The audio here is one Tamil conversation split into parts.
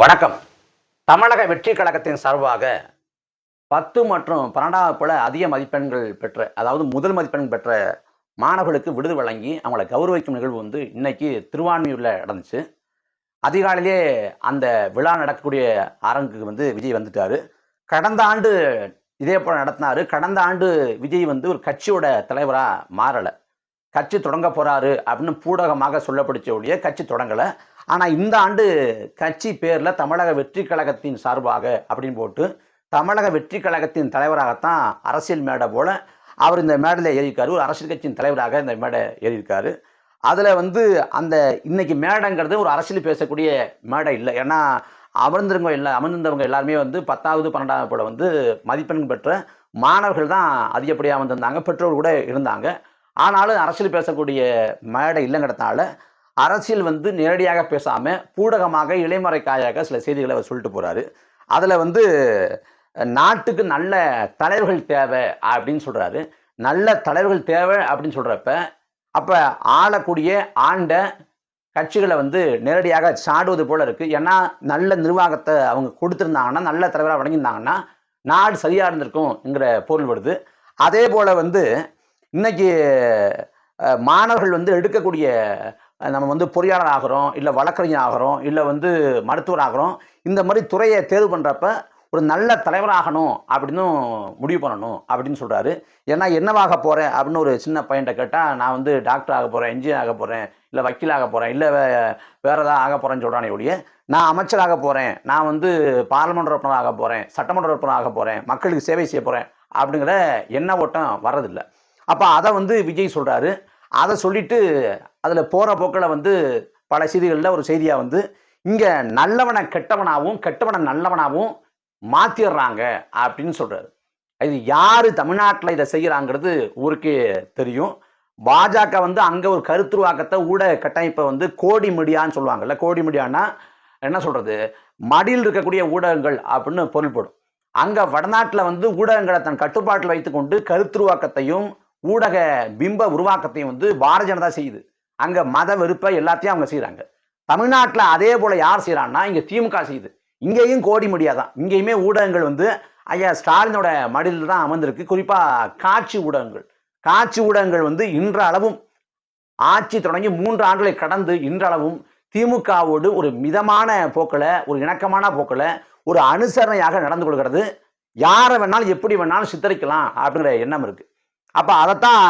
வணக்கம். தமிழக வெற்றி கழகத்தின் சார்பாக பத்து மற்றும் பன்னெண்டாவது போல அதிக மதிப்பெண்கள் பெற்ற அதாவது முதல் மதிப்பெண் பெற்ற மாணவர்களுக்கு விருது வழங்கி அவங்களை கௌரவிக்கும் நிகழ்வு வந்து இன்னைக்கு திருவான்மையூரில் நடந்துச்சு. அதிகாலையிலே அந்த விழா நடக்கக்கூடிய அரங்குக்கு வந்து விஜய் வந்துட்டாரு. கடந்த ஆண்டு இதே போல் நடத்தினாரு. கடந்த ஆண்டு விஜய் வந்து ஒரு கட்சியோட தலைவராக மாறலை. கட்சி தொடங்க போகிறாரு அப்படின்னு பூடகமாக சொல்லப்படுச்ச ஒழிய கட்சி தொடங்கலை. ஆனால் இந்த ஆண்டு கட்சி பேரில் தமிழக வெற்றி கழகத்தின் சார்பாக அப்படின்னு போட்டு தமிழக வெற்றி கழகத்தின் தலைவராகத்தான் அரசியல் மேடை போல் அவர் இந்த மேடையில் ஏறியிருக்காரு. ஒரு அரசியல் கட்சியின் தலைவராக இந்த மேடை ஏறியிருக்காரு. அதில் வந்து அந்த இன்னைக்கு மேடைங்கிறது ஒரு அரசியல் பேசக்கூடிய மேடை இல்லை. ஏன்னா அமர்ந்திருங்க எல்லா அமர்ந்திருந்தவங்க எல்லாருமே வந்து பத்தாவது பன்னெண்டாவது போல வந்து மதிப்பெண் பெற்ற மாணவர்கள் தான் அதிகப்படியாக வந்திருந்தாங்க பெற்றோர் கூட இருந்தாங்க. ஆனாலும் அரசியல் பேசக்கூடிய மேடை இல்லைங்கிறதுனால அரசியல் வந்து நேரடியாக பேசாமல் பூடகமாக இளைமறைக்காயாக சில செய்திகளை அவர் சொல்லிட்டு போகிறாரு அதில் வந்து நாட்டுக்கு நல்ல தலைவர்கள் தேவை அப்படின்னு சொல்கிறாரு நல்ல தலைவர்கள் தேவை அப்படின்னு சொல்கிறப்ப அப்போ ஆளக்கூடிய ஆண்ட கட்சிகளை வந்து நேரடியாக சாடுவது போல இருக்குது ஏன்னா நல்ல நிர்வாகத்தை அவங்க கொடுத்துருந்தாங்கன்னா நல்ல தலைவராக வழங்கியிருந்தாங்கன்னா நாடு சரியாக இருந்திருக்கும்ங்கிற பொருள் வருது. அதே போல் வந்து இன்னைக்கு மாணவர்கள் வந்து எடுக்கக்கூடிய நம்ம வந்து பொறியாளர் ஆகிறோம் இல்லை வழக்கறிஞர் ஆகிறோம் இல்லை வந்து மருத்துவர் ஆகிறோம் இந்த மாதிரி துறையை தேர்வு பண்ணுறப்ப ஒரு நல்ல தலைவராகணும் அப்படின்னு முடிவு பண்ணணும் அப்படின்னு சொல்கிறாரு ஏன்னா என்னவாக போகிறேன் அப்படின்னு ஒரு சின்ன பையன்கிட்ட கேட்டால் நான் வந்து டாக்டர் ஆக போகிறேன் இன்ஜினியர் ஆக போகிறேன் இல்லை வக்கீல் ஆக போகிறேன் இல்லை வே வேறு ஏதாவது ஆக போகிறேன்னு சொல்கிறானே ஒழிய நான் அமைச்சராக போகிறேன் நான் வந்து பாராளுமன்ற உறுப்பினர் ஆக போகிறேன் சட்டமன்ற உறுப்பினர் ஆக போகிறேன் மக்களுக்கு சேவை செய்ய போகிறேன் அப்படிங்கிற எண்ண ஓட்டம் வர்றதில்லை. அப்போ அதை வந்து விஜய் சொல்கிறாரு அதை சொல்லிட்டு அதில் போகிற போக்கில் வந்து பல செய்திகளில் ஒரு செய்தியாக வந்து இங்கே நல்லவனை கெட்டவனாகவும் கெட்டவனை நல்லவனாகவும் மாற்றிடுறாங்க அப்படின்னு சொல்கிறாரு இது யார் தமிழ்நாட்டில் இதை செய்கிறாங்கிறது ஊருக்கே தெரியும். பாஜக வந்து அங்கே ஒரு கருத்துருவாக்கத்தை ஊடக கட்டமைப்பை வந்து கோடி மீடியான்னு சொல்லுவாங்கல்ல கோடி மீடியான்னா என்ன சொல்கிறது மடியில் இருக்கக்கூடிய ஊடகங்கள் அப்படின்னு பொருள்படும். அங்கே வடநாட்டில் வந்து ஊடகங்களை தன் கட்டுப்பாட்டில் வைத்துக்கொண்டு கருத்துருவாக்கத்தையும் ஊடக பிம்ப உருவாக்கத்தையும் வந்து பாரதிய ஜனதா செய்யுது. அங்கே மத வெறுப்பை எல்லாத்தையும் அவங்க செய்கிறாங்க தமிழ்நாட்டில் அதே போல் யார் செய்கிறான்னா இங்கே திமுக செய்யுது. இங்கேயும் கோடி முடியாதான் இங்கேயுமே ஊடகங்கள் வந்து ஐயா ஸ்டாலினோட மடியில் தான் அமர்ந்திருக்கு. குறிப்பாக காட்சி ஊடகங்கள். காட்சி ஊடகங்கள் வந்து இன்றளவும் ஆட்சி தொடங்கி மூன்று ஆண்டுகளை கடந்து இன்றளவும் திமுகவோடு ஒரு மிதமான போக்கில் ஒரு இணக்கமான போக்கில் ஒரு அனுசரணையாக நடந்து கொள்கிறது. யாரை வேணாலும் எப்படி வேணாலும் சித்தரிக்கலாம் அப்படிங்கிற எண்ணம் இருக்குது அப்போ அதைத்தான்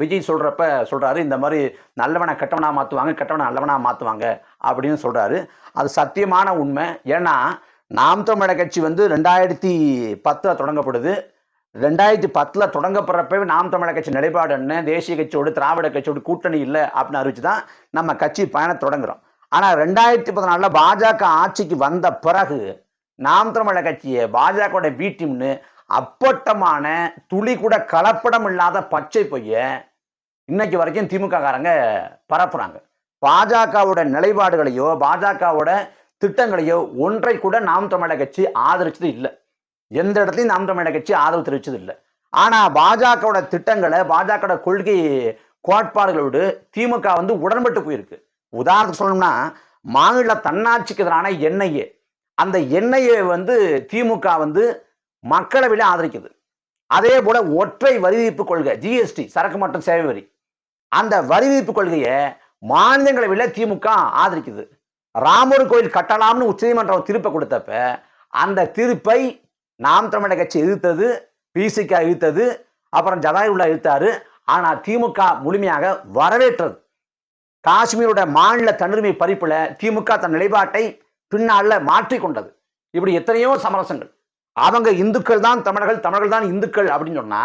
விஜய் சொல்கிறப்ப சொல்கிறாரு இந்த மாதிரி நல்லவனை கெட்டவனாக மாற்றுவாங்க கெட்டவனை நல்லவனாக மாற்றுவாங்க அப்படின்னு சொல்கிறாரு அது சத்தியமான உண்மை. ஏன்னா நாம் தமிழர் கட்சி வந்து ரெண்டாயிரத்தி பத்தில் தொடங்கப்படுது. ரெண்டாயிரத்தி பத்தில் தொடங்கப்படுறப்பவே நாம் தமிழக கட்சி நிலைப்பாடு என்ன? தேசிய கட்சியோடு திராவிட கட்சியோடு கூட்டணி இல்லை அப்படின்னு அறிவிச்சு தான் நம்ம கட்சி பயணம் தொடங்குறோம். ஆனால் ரெண்டாயிரத்தி பதினாலில் பாஜக ஆட்சிக்கு வந்த பிறகு நாம் தமிழக கட்சியை பாஜகவோட பி டீம்னு அப்பட்டமான துளி கூட கலப்படம் இல்லாத பச்சை பொய்ய இன்னைக்கு வரைக்கும் திமுக காரங்க பரப்புறாங்க. பாஜகவோட நிலைப்பாடுகளையோ பாஜகவோட திட்டங்களையோ ஒன்றை கூட நாம் தமிழக கட்சி ஆதரிச்சது இல்லை. எந்த இடத்துலையும் நாம் தமிழக கட்சி ஆதரவு தெரிவிச்சது இல்லை. ஆனால் பாஜகவோட திட்டங்களை பாஜகவோட கொள்கை கோட்பாடுகளோடு திமுக வந்து உடன்பட்டு போயிருக்கு. உதாரணத்துக்கு சொல்லணும்னா மாநில தன்னாட்சிக்கு எதிரான என்ஐஏ. அந்த என்ஐஏ வந்து திமுக வந்து மக்களவையில் ஆதரிக்குது அதே போல ஒற்றை வரி விதிப்பு கொள்கை ஜிஎஸ்டி சரக்கு மற்றும் சேவை வரி. அந்த வரி விதிப்பு கொள்கையை மாநிலங்களவையில் திமுக ஆதரிக்குது. ராமர் கோயில் கட்டலாம்னு உச்சநீதிமன்றம் தீர்ப்பை கொடுத்தப்ப அந்த தீர்ப்பை நாம் தமிழக கட்சி இழுத்தது பிசிக இழுத்தது அப்புறம் ஜதாயுல்லா இழுத்தாரு ஆனால் திமுக முழுமையாக வரவேற்றது. காஷ்மீரோட மாநில தன்னுரிமை பறிப்பில் திமுக தன் நிலைப்பாட்டை பின்னால மாற்றிக்கொண்டது. இப்படி எத்தனையோ சமரசங்கள். அவங்க இந்துக்கள் தான் தமிழர்கள் தமிழர்கள் தான் இந்துக்கள் அப்படின்னு சொன்னா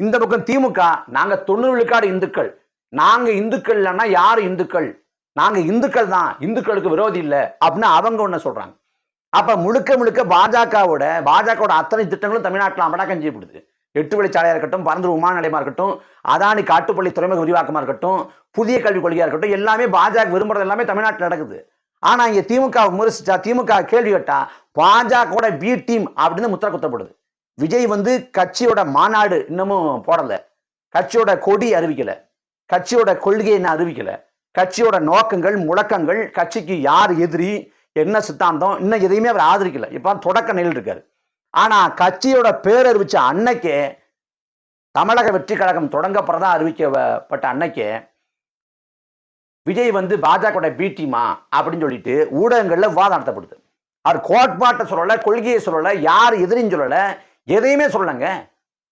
இந்த பக்கம் திமுக நாங்க தொண்ணூறு விழுக்காடு இந்துக்கள். நாங்க இந்துக்கள் இல்லைன்னா யார் இந்துக்கள்? நாங்க இந்துக்கள் தான் இந்துக்களுக்கு விரோதி இல்லை அப்படின்னு அவங்க ஒன்று சொல்றாங்க. அப்ப முழுக்க முழுக்க பாஜகவோட பாஜகவோட அத்தனை திட்டங்களும் தமிழ்நாட்டில் அமலாக்கம் செய்யப்படுது. எட்டு வழிச்சாலையா இருக்கட்டும் பரந்தூர் விமான நிலையமா இருக்கட்டும் அதானி காட்டுப்பள்ளி துறைமுக விரிவாக்கமா இருக்கட்டும் புதிய கல்விக் கொள்கையா இருக்கட்டும் எல்லாமே பாஜக விரும்புறது எல்லாமே தமிழ்நாட்டில் நடக்குது. ஆனால் இங்கே திமுக விமர்சிச்சா திமுக கேள்வி கேட்டா பாஜகவோட பி டீம் அப்படின்னு முத்திர குத்தப்படுது. விஜய் வந்து கட்சியோட மாநாடு இன்னமும் போடலை. கட்சியோட கொடி அறிவிக்கலை. கட்சியோட கொள்கையை இன்னும் அறிவிக்கலை. கட்சியோட நோக்கங்கள் முழக்கங்கள் கட்சிக்கு யார் எதிரி என்ன சித்தாந்தம் இன்னும் எதையுமே அவர் ஆதரிக்கல. இப்போ தொடக்க நிலையில் இருக்காரு. ஆனால் கட்சியோட பேர் அறிவித்த அன்னைக்கே தமிழக வெற்றி கழகம் தொடங்கப்படுறதா அறிவிக்கப்பட்ட அன்னைக்கே விஜய் வந்து பாஜக பி டீமா அப்படின்னு சொல்லிட்டு ஊடகங்களில் விவாதம் நடத்தப்படுது. அவர் கோட்பாட்டை சொல்லலை கொள்கையை சொல்லலை யார் எதிரின்னு சொல்லலை எதையுமே சொல்லலைங்க.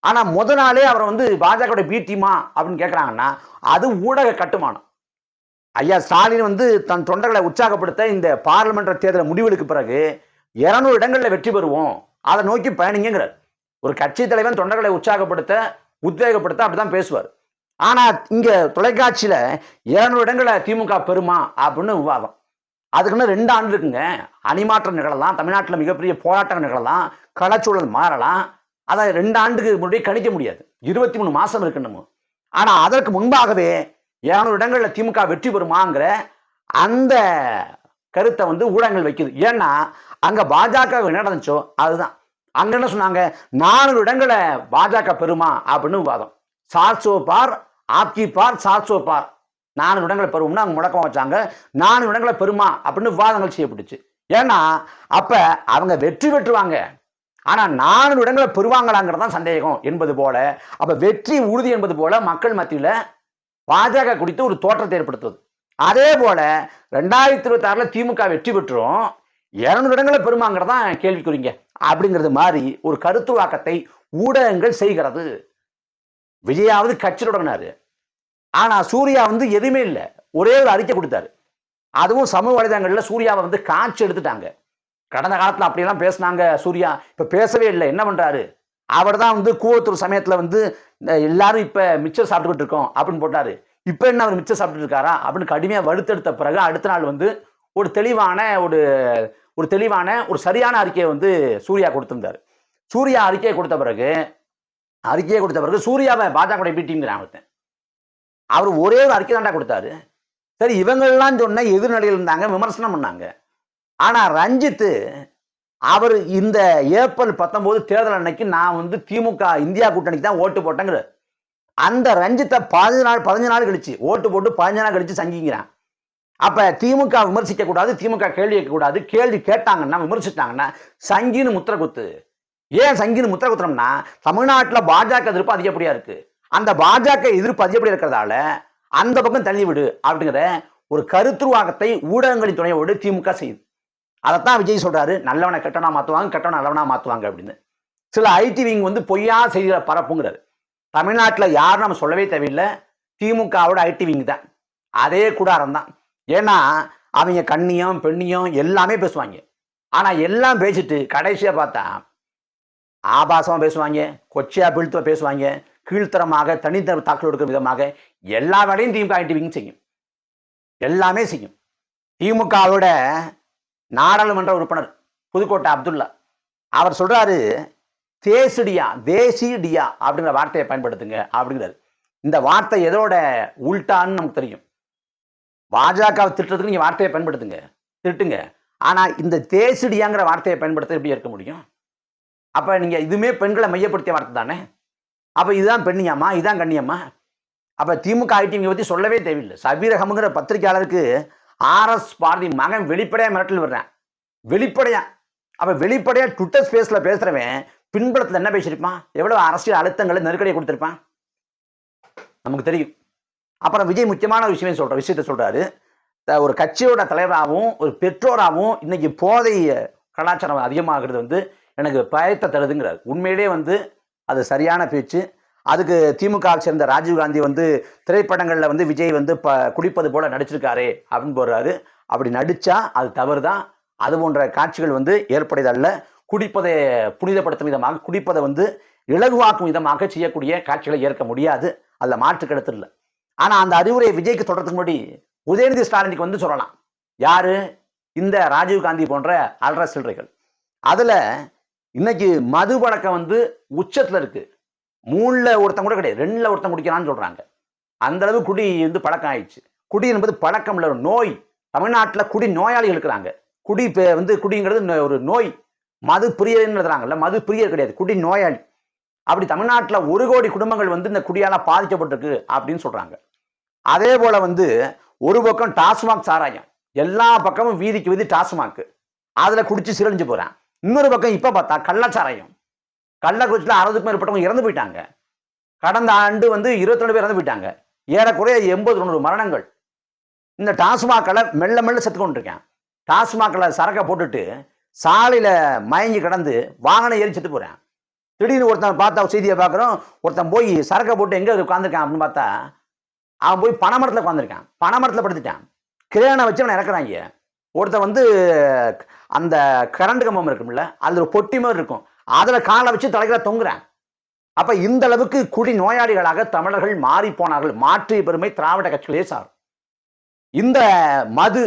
ஆனால் முத நாளே அவரை வந்து பாஜக பி டீமா அப்படின்னு கேட்குறாங்கன்னா அது ஊடக கட்டுமானம். ஐயா ஸ்டாலின் வந்து தன் தொண்டர்களை உற்சாகப்படுத்த இந்த பாராளுமன்ற தேர்தல் முடிவுகளுக்கு பிறகு இரநூறு இடங்களில் வெற்றி பெறுவோம். அதை நோக்கி பயணிங்கிறார் ஒரு கட்சி தலைவன் தொண்டர்களை உற்சாகப்படுத்த உத்வேகப்படுத்த அப்படிதான் பேசுவார். ஆனா இங்க தொலைக்காட்சியில இருநூறு இடங்களை திமுக பெறுமா அப்படின்னு விவாதம். அதுக்குன்னு ரெண்டு ஆண்டு இருக்குங்க. அணிமாற்றம் நிகழலாம் தமிழ்நாட்டில் மிகப்பெரிய போராட்டம் நிகழலாம் களச்சூழல் மாறலாம். அதை ரெண்டு ஆண்டுக்கு முன்னாடி கணிக்க முடியாது. இருபத்தி மூணு மாசம் இருக்கு ஆனால் ஆனா அதற்கு முன்பாகவே இருநூறு இடங்களில் திமுக வெற்றி பெறுமாங்கிற அந்த கருத்தை வந்து ஊடகங்கள் வைக்குது. ஏன்னா அங்க பாஜக என்ன நடந்துச்சோ அதுதான். அங்க என்ன சொன்னாங்க? நானூறு இடங்களை பாஜக பெறுமா அப்படின்னு விவாதம். சாட்சோ பார் ஆப்கி பார் சாட்சோ பார் நானூறு இடங்களை பெறுவோம்னு அவங்க முடக்கம் வச்சாங்க. நானூறு இடங்களை பெறுமா அப்படின்னு விவாதங்கள் செய்யப்பட்டுச்சு. ஏன்னா அப்ப அவங்க வெற்றி பெற்றுவாங்க. ஆனா நானூறு இடங்களை பெறுவாங்களாங்கிறது தான் சந்தேகம் என்பது போல அப்ப வெற்றி உறுதி என்பது போல மக்கள் மத்தியில பாஜக குறித்து ஒரு தோற்றத்தை ஏற்படுத்துவது. அதே போல ரெண்டாயிரத்தி இருபத்தி ஆறுல திமுக வெற்றி பெற்றும். இரநூறு இடங்களை பெறுமாங்கிறதான் கேள்விக்குறீங்க. அப்படிங்கிறது மாதிரி ஒரு கருத்துவாக்கத்தை ஊடகங்கள் செய்கிறது. விஜயாவது கட்சி தொடங்கினாரு ஆனால் சூர்யா வந்து எதுவுமே இல்லை. ஒரே ஒரு அறிக்கை கொடுத்தாரு. அதுவும் சமூக வலைதளங்களில் சூர்யாவை வந்து காட்சி எடுத்துட்டாங்க. கடந்த காலத்தில் அப்படியெல்லாம் பேசினாங்க சூர்யா. இப்போ பேசவே இல்லை. என்ன பண்ணுறாரு அவர் தான் வந்து கூவத்தூர் சமயத்தில் வந்து எல்லாரும் இப்போ மிச்சர் சாப்பிட்டுக்கிட்டு இருக்கோம் அப்படின்னு போட்டார். இப்போ என்ன அவர் மிச்சர் சாப்பிட்டுட்டு இருக்காரா? அப்படின்னு கடுமையாக வலுத்தெடுத்த பிறகு அடுத்த நாள் வந்து ஒரு தெளிவான ஒரு ஒரு தெளிவான ஒரு சரியான அறிக்கையை வந்து சூர்யா கொடுத்துருந்தார். சூர்யா அறிக்கையை கொடுத்த பிறகு அறிக்கையை கொடுத்த பிறகு சூர்யாவை பாஜக பி டீம்ங்கிறான் ஒருத்தன். அவர் ஒரே ஒரு அறிக்கை தாண்டா கொடுத்தாரு. சரி இவங்கள்லாம் சொன்ன எதிர்நிலையில் இருந்தாங்க விமர்சனம் பண்ணாங்க. ஆனால் ரஞ்சித்து அவர் இந்த ஏப்ரல் பத்தொம்போது தேர்தல் அன்னைக்கு நான் வந்து திமுக இந்தியா கூட்டணிக்கு தான் ஓட்டு போட்டேங்கிற. அந்த ரஞ்சித்தை பதினஞ்சு நாள் பதினஞ்சு நாள் கழிச்சு ஓட்டு போட்டு பதினஞ்சு நாள் கழிச்சு சங்கிங்கிறான். அப்போ திமுக விமர்சிக்க கூடாது திமுக கேள்வி கேட்கக்கூடாது கேள்வி கேட்டாங்கன்னா விமர்சிட்டாங்கன்னா சங்கின்னு முத்திர குத்து. ஏன் சங்கின்னு முத்திர குத்துறோம்னா தமிழ்நாட்டில் பாஜக எதிர்ப்பு அதிகப்படியா இருக்கு. அந்த பாஜக எதிர்ப்பு அதிகப்படியா இருக்கிறதால அந்த பக்கம் தள்ளி விடு அப்படிங்கிற ஒரு கருத்துருவாக்கத்தை ஊடகங்களின் துணையோடு திமுக செய்யுது. அதைத்தான் விஜய் சொல்றாரு நல்லவனை கெட்டவனா மாத்துவாங்க கெட்டவனை நல்லவனா மாத்துவாங்க அப்படின்னு. சில ஐடி விங் வந்து பொய்யா செய்திகளை பரப்புங்கிறாரு. தமிழ்நாட்டில் யாரும் நம்ம சொல்லவே தேவையில்லை. திமுகவோட ஐடி விங் தான். அதே கூடாரம் தான். ஏன்னா அவங்க கண்ணியம் பெண்ணியம் எல்லாமே பேசுவாங்க. ஆனா எல்லாம் பேசிட்டு கடைசியா பார்த்தா ஆபாசமாக பேசுவாங்க கொச்சையாக பிழுத்த பேசுவாங்க கீழ்த்தரமாக தனித்தர தாக்கல் எடுக்கிற விதமாக எல்லா வேலையும் திமுக ஐடிவிங் செய்யும். எல்லாமே செய்யும். திமுகவோட நாடாளுமன்ற உறுப்பினர் புதுக்கோட்டை அப்துல்லா அவர் சொல்கிறாரு தேசிடியா தேசிடியா அப்படிங்கிற வார்த்தையை பயன்படுத்துங்க அப்படிங்கிறாரு. இந்த வார்த்தை எதோட உல்டான்னு நமக்கு தெரியும். பாஜகவை திட்டுறதுக்கு நீங்கள் வார்த்தையை பயன்படுத்துங்க திட்டுங்க. ஆனால் இந்த தேசிடியாங்கிற வார்த்தையை பயன்படுத்த எப்படி இருக்க முடியும்? அப்போ நீங்கள் இதுவுமே பெண்களை மையப்படுத்திய வார்த்தை தானே அப்போ இதுதான் பெண்ணியாமா இதுதான் கண்ணியம்மா? அப்போ திமுக ஐடிவியை பற்றி சொல்லவே தேவையில்லை. சவீரகம்ங்கிற பத்திரிகையாளருக்கு ஆர்எஸ் பாரதி மகன் வெளிப்படையாக மிரட்டல் விடுறேன். வெளிப்படையாக அப்போ வெளிப்படையாக ட்விட்டர் ஸ்பேஸில் பேசுகிறவன் பின்புலத்தில் என்ன பேசியிருப்பான்? எவ்வளோ அரசியல் அழுத்தங்களை நெருக்கடியை கொடுத்துருப்பான்? நமக்கு தெரியும். அப்புறம் விஜய் முக்கியமான விஷயமே சொல்கிற விஷயத்த சொல்கிறாரு த- ஒரு கட்சியோட தலைவராகவும் ஒரு பெற்றோராகவும் இன்றைக்கி போதை கலாச்சாரம் அதிகமாகிறது வந்து எனக்கு பயத்தை தருதுங்கிறார். உண்மையிலே வந்து அது சரியான பேச்சு. அதுக்கு திமுகவை சேர்ந்த ராஜீவ்காந்தி வந்து திரைப்படங்களில் வந்து விஜய் வந்து ப குடிப்பது போல நடிச்சிருக்காரே அப்படின்னு போடுறாரு. அப்படி நடித்தா அது தவறு தான் அது போன்ற காட்சிகள் வந்து ஏற்படையதல்ல. குடிப்பதை புனிதப்படுத்தும் விதமாக குடிப்பதை வந்து இலகுவாக்கும் விதமாக செய்யக்கூடிய காட்சிகளை ஏற்க முடியாது. அதில் மாற்று கருத்து ஆனால் அந்த அறிவுரை விஜய்க்கு தொடர்றதுக்கு முன்னாடி உதயநிதி ஸ்டாலினுக்கு வந்து சொல்லலாம். யாரு? இந்த ராஜீவ்காந்தி போன்ற அல்ற சில்லறைகள் அதில் இன்னைக்கு மது பழக்கம் வந்து உச்சத்தில் இருக்கு. மூணுல ஒருத்தன் கூட கிடையாது. ரெண்டுல ஒருத்தன் குடிக்கிறான்னு சொல்றாங்க. அந்த அளவு குடி வந்து பழக்கம் ஆயிடுச்சு. குடி என்பது பழக்கம் இல்லை ஒரு நோய். தமிழ்நாட்டில் குடி நோயாளிகள் இருக்கிறாங்க. குடி பே- வந்து குடிங்கிறது ஒரு நோய். மது பிரியர்னு எழுதுறாங்கல்ல மது பிரியர் கிடையாது. குடி நோயாளி. அப்படி தமிழ்நாட்டில் ஒரு கோடி குடும்பங்கள் வந்து இந்த குடியால பாதிக்கப்பட்டிருக்கு அப்படின்னு சொல்றாங்க. அதே போல வந்து ஒரு பக்கம் டாஸ்மாக் சாராயம். எல்லா பக்கமும் வீதிக்கு வீதி டாஸ்மாக். அதில் குடிச்சு சிரழிஞ்சு போகிறேன் இன்னொரு பக்கம் இப்போ பார்த்தா கள்ளச்சாராயம். கள்ளக்குறிச்சியில் அறுபதுக்கும் மேற்பட்டவங்க இறந்து போயிட்டாங்க. கடந்த ஆண்டு வந்து இருபத்தி ரெண்டு பேர் இறந்து போயிட்டாங்க. ஏறக்குறைய எண்பது தொண்ணூறு மரணங்கள். இந்த டாஸ்மாக்களை மெல்ல மெல்ல செத்து கொண்டிருக்கேன். டாஸ்மாக்களை சரக்கை போட்டுட்டு சாலையில் மயங்கி கிடந்து வாகனம் ஏறி செத்து போகிறேன் திடீர்னு ஒருத்தன் பார்த்தா செய்தியை பார்க்குறோம். ஒருத்தன் போய் சரக்கை போட்டு எங்கே உட்காந்துருக்கான் அப்படின்னு பார்த்தா அவன் போய் பனைமரத்தில் உட்காந்துருக்கான் பனைமரத்தில் படுத்துட்டான். கிரேனை வச்சு அவனை இறக்குறாங்க. ஒருத்தன் வந்து அந்த கரண்ட் கம்பம் இருக்கும்ல அதில் ஒரு பொட்டி மாதிரி இருக்கும். அதில் காலை வச்சு தலைகளை தொங்குறேன் அப்போ இந்த அளவுக்கு குடி நோயாளிகளாக தமிழர்கள் மாறி போனார்கள். மாற்றிய பெருமை திராவிட கட்சிகளே சார் இந்த மது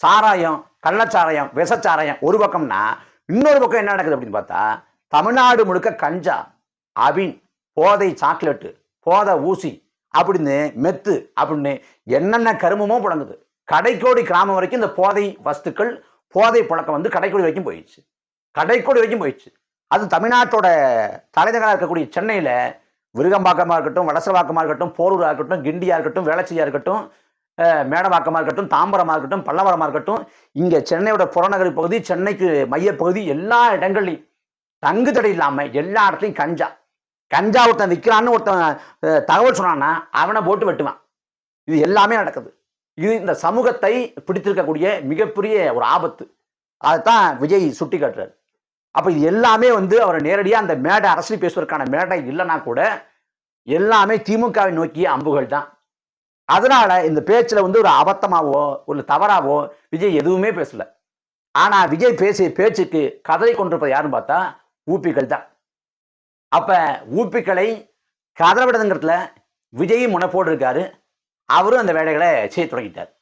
சாராயம் கள்ளச்சாராயம் விஷச்சாராயம் ஒரு பக்கம்னா இன்னொரு பக்கம் என்ன நடக்குது அப்படின்னு பார்த்தா தமிழ்நாடு முழுக்க கஞ்சா அபின் போதை சாக்லேட்டு போதை ஊசி அப்படின்னு மெத்து அப்படின்னு என்னென்ன கருமமோ புழங்குது கடைக்கோடி கிராமம் வரைக்கும் இந்த போதை வஸ்துக்கள் போதை புழக்கம் வந்து கடைக்கோடி வரைக்கும் போயிடுச்சு. கடைக்கோடி வரைக்கும் போயிடுச்சு. அது தமிழ்நாட்டோட தலைநகராக இருக்கக்கூடிய சென்னையில் விருகம்பாக்கமாக இருக்கட்டும் வடசவாக்கமாக இருக்கட்டும் போரூராக இருக்கட்டும் கிண்டியாக இருக்கட்டும் வேளச்சியாக இருக்கட்டும் மேடவாக்கமாக இருக்கட்டும் தாம்பரமாக இருக்கட்டும் பல்லவரமாக இருக்கட்டும் இங்கே சென்னையோட புறநகர் பகுதி சென்னைக்கு மையப்பகுதி எல்லா இடங்கள்லையும் தங்கு தடை இல்லாமல் எல்லா இடத்துலையும் கஞ்சா. கஞ்சா ஒருத்தன் விற்கிறான்னு ஒருத்தன் தகவல் சொன்னான்னா அவனை போட்டு வெட்டுவான். இது எல்லாமே நடக்குது. இது இந்த சமூகத்தை பிடித்திருக்கக்கூடிய மிகப்பெரிய ஒரு ஆபத்து. அதைத்தான் விஜய் சுட்டி காட்டுறாரு. அப்போ இது எல்லாமே வந்து அவர் நேரடியாக அந்த மேடை அரசியல் பேசுவதற்கான மேடை இல்லைன்னா கூட எல்லாமே திமுகவை நோக்கிய அம்புகள் தான். அதனால இந்த பேச்சில் வந்து ஒரு அபத்தமாவோ ஒரு தவறாவோ விஜய் எதுவுமே பேசல. ஆனால் விஜய் பேசிய பேச்சுக்கு கதறி கொண்டிருப்பது யாருன்னு பார்த்தா ஊப்பிகள் தான். அப்போ ஊப்பிகளை கதற விடுதுங்கிறதுல விஜயும் முனைப்போடு இருக்காரு. அவரும் அந்த வேலைகளை செய்ய தொடங்கிட்டார்.